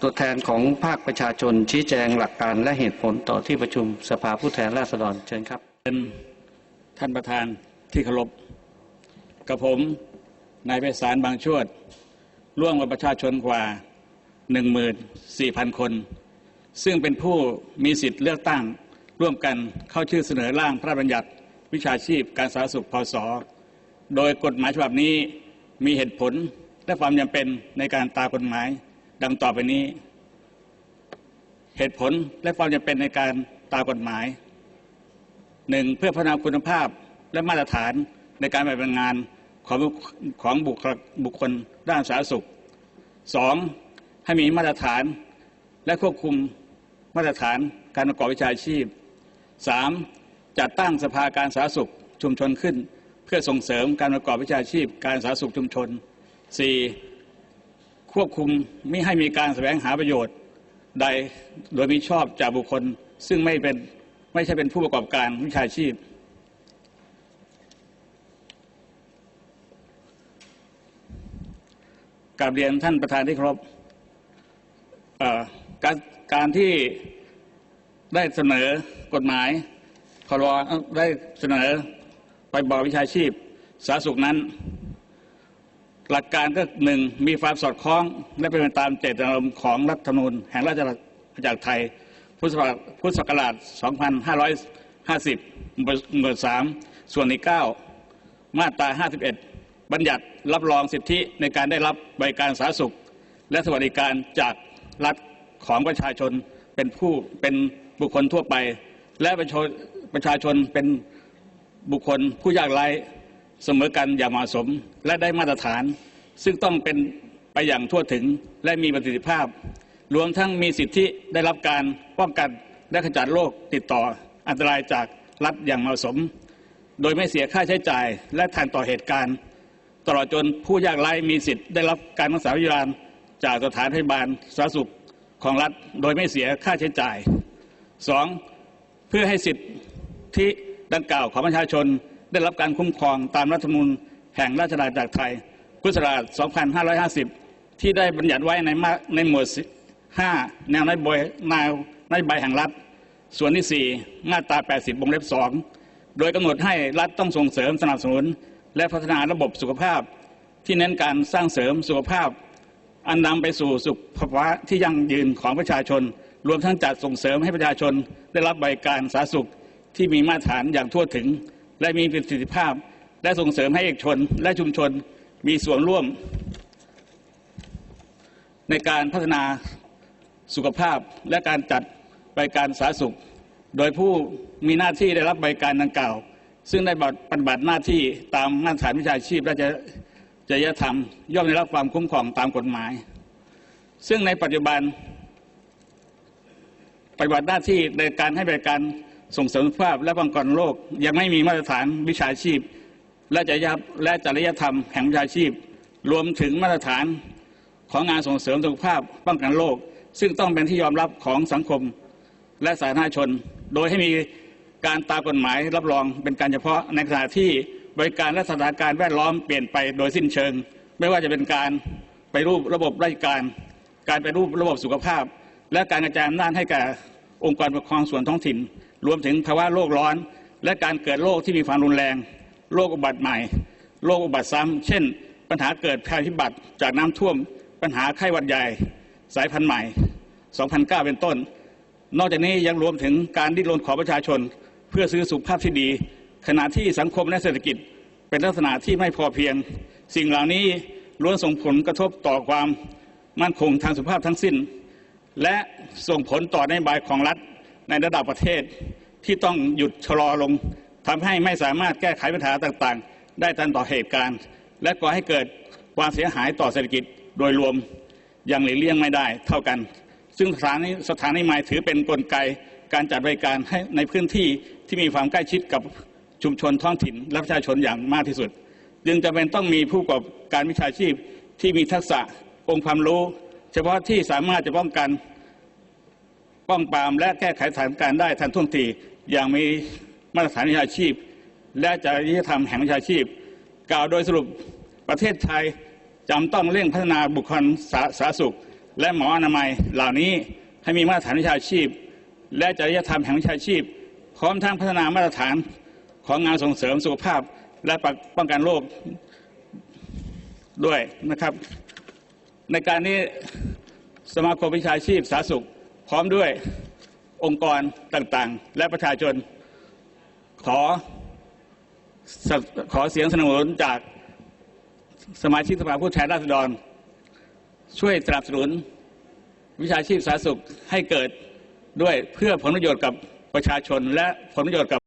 ตัวแทนของภาคประชาชนชี้แจงหลักการและเหตุผลต่อที่ประชุมสภาผู้แทนราษฎรเชิญครับเป็นท่านประธานที่เคารพกับผมนายไพศาลบางชวด ร่วมกับประชาชนกว่า 14,000 คน ซึ่งเป็นผู้มีสิทธิ์เลือกตั้ง ร่วมกันเข้าชื่อเสนอร่างพระราชบัญญัติ วิชาชีพการสาธารณสุขพศโดยกฎหมายฉบับนี้มีเหตุผลและความจำเป็นในการตากฎหมาย ดังต่อไปนี้ เหตุผลและความจำเป็นในการตามกฎหมายหนึ่งเพื่อพัฒนาคุณภาพและมาตรฐานในการปฏิบัติงานของของบุคลบุคคลด้านสาธารณสุขสองให้มีมาตรฐานและควบคุมมาตรฐานการประกอบวิชาชีพสามจัดตั้งสภาการสาธารณสุขชุมชนขึ้น เพื่อส่งเสริมการประกอบวิชาชีพ การสาธารณสุขชุมชนสี่ ควบคุมไม่ให้มีการแสวงหาประโยชน์ใดโดยมิชอบจากบุคคล ซึ่งไม่เป็นไม่ใช่เป็นผู้ประกอบการวิชาชีพ กราบเรียนท่านประธานที่เคารพการการที่ได้เสนอกฎหมายพรบได้เสนอไปบอวิชาชีพสาธารณสุขนั้น หลักการก็หนึ่งมีความสอดคล้องและเป็นไปตามเจตนารมณ์ของรัฐธรรมนูญแห่งราชอาณาจักรไทย พุทธศักราช 2550 หมวด 3 ส่วนที่9มาตรา 51 บัญญัติรับรองสิทธิในการได้รับบริการสาธารณสุข และสวัสดิการจากรัฐของประชาชนเป็นผู้เป็นบุคคลทั่วไป และประชาประชาชนเป็นบุคคลผู้ยากไร้ เสมอกันอย่างเหมาะสมและได้มาตรฐาน ซึ่งต้องเป็นไปอย่างทั่วถึงและมีประสิทธิภาพ รวมทั้งมีสิทธิได้รับการป้องกันและขจัดโรคติดต่ออันตรายจากรัฐอย่างเหมาะสม โดยไม่เสียค่าใช้จ่ายและทันต่อเหตุการณ์ ตลอดจนผู้ยากไร้มีสิทธิ์ได้รับการรักษาพยาบาลจากสถานพยาบาลสาธารณสุขของรัฐโดยไม่เสียค่าใช้จ่าย 2. เพื่อให้สิทธิดังกล่าวของประชาชน ได้รับการคุ้มครองตามรัฐธรรมนูญแห่งราชอาณาจักรไทย พุทธศักราช 2550 ที่ได้บัญญัติไว้ในมาในหมวด 5 แนวนโยบายแนวนโยบายแห่งรัฐ ส่วนที่ 4 มาตรา 80วงเล็บ 2 โดยกำหนดให้รัฐต้องส่งเสริมสนับสนุน และพัฒนาระบบสุขภาพ ที่เน้นการสร้างเสริมสุขภาพ อันนำไปสู่สุขภาวะที่ยั่งยืนของประชาชน รวมทั้งจัดส่งเสริมให้ประชาชนได้รับบริการสาธารณสุขที่มีมาตรฐานอย่างทั่วถึง และมีประสิทธิภาพ และส่งเสริมให้เอกชนและชุมชนมีส่วนร่วม ในการพัฒนาสุขภาพและการจัดบริการสาธารณสุข โดยผู้มีหน้าที่ได้รับบริการดังกล่าว ซึ่งได้ปฏิบัติหน้าที่ตามมาตรฐานวิชาชีพและจริยธรรม ย่อมได้รับความคุ้มครองตามกฎหมาย ซึ่งในปัจจุบันปฏิบัติหน้าที่ในการให้บริการ ส่งเสริมสุขภาพและป้องกันโรคยังไม่มีมาตรฐานวิชาชีพ และจริยและจริยธรรมแห่งวิชาชีพ รวมถึงมาตรฐานของงานส่งเสริมสุขภาพป้องกันโรคซึ่งต้องเป็นที่ยอมรับของสังคมและสาธารณชน โดยให้มีการตามกฎหมายรับรองเป็นการเฉพาะในขณะที่บริการและสถานการณ์แวดล้อมเปลี่ยนไปโดยสิ้นเชิง ไม่ว่าจะเป็นการไปรูประบบราชการ การไปรูประบบสุขภาพ และการกระจายอำนาจให้แก่องค์กรปกครองส่วนท้องถิ่น รวมถึงภาวะโลกร้อน และการเกิดโรคที่มีความรุนแรง โรคอุบัติใหม่ โรคอุบัติซ้ำเช่น ปัญหาเกิดภัยพิบัติจากน้ำท่วม ปัญหาไข้หวัดใหญ่ สายพันธุ์ใหม่ 2009 เป็นต้น นอกจากนี้ยังรวมถึงการดิ้นรนของประชาชน เพื่อซื้อสุขภาพที่ดี ขณะที่สังคมและเศรษฐกิจ เป็นลักษณะที่ไม่พอเพียง สิ่งเหล่านี้ล้วนส่งผลกระทบต่อความมั่นคงทางสุขภาพทั้งสิ้น และส่งผลต่อนโยบายของรัฐ ในระดับประเทศที่ต้องหยุดชะลอลงทำให้ไม่สามารถแก้ไขปัญหาต่างๆ ได้ทันต่อเหตุการณ์ และก่อให้เกิดความเสียหายต่อเศรษฐกิจโดยรวมยังหลีกเลี่ยงไม่ได้เท่ากัน ซึ่งสถานีสถานีหมายถือเป็นนกลไกการจัดบริการให้ในพื้นที่ที่มีความใกล้ชิดกับชุมชนท้องถิ่นและประชาชนอย่างมากที่สุด จึงจำเป็นต้องมีผู้ประกอบการวิชาชีพที่มีทักษะองค์ความรู้ เฉพาะที่สามารถจะป้องกัน ป้องปรามและแก้ไขสถานการณ์ได้ทันท่วงที อย่างมีมาตรฐานวิชาชีพ และจริยธรรมแห่งวิชาชีพ กล่าวโดยสรุปประเทศไทยจำต้องเร่งพัฒนาบุคคลสาสาธารณสุข และหมออนามัยเหล่านี้ให้มีมาตรฐานวิชาชีพ และจริยธรรมแห่งวิชาชีพ พร้อมทั้งพัฒนามาตรฐานของงานส่งเสริมสุขภาพและป้องกันโรคด้วยนะครับ ในการนี้สมาคมวิชาชีพสาธารณสุข พร้อมด้วยองค์กรต่างๆ และประชาชน ขอขอเสียงสนับสนุนจากสมาชิกสภาผู้แทนราษฎร ช่วยสนับสนุนวิชาชีพสาธารณสุขให้เกิดด้วยเพื่อผลประโยชน์กับประชาชน และผลประโยชน์กับ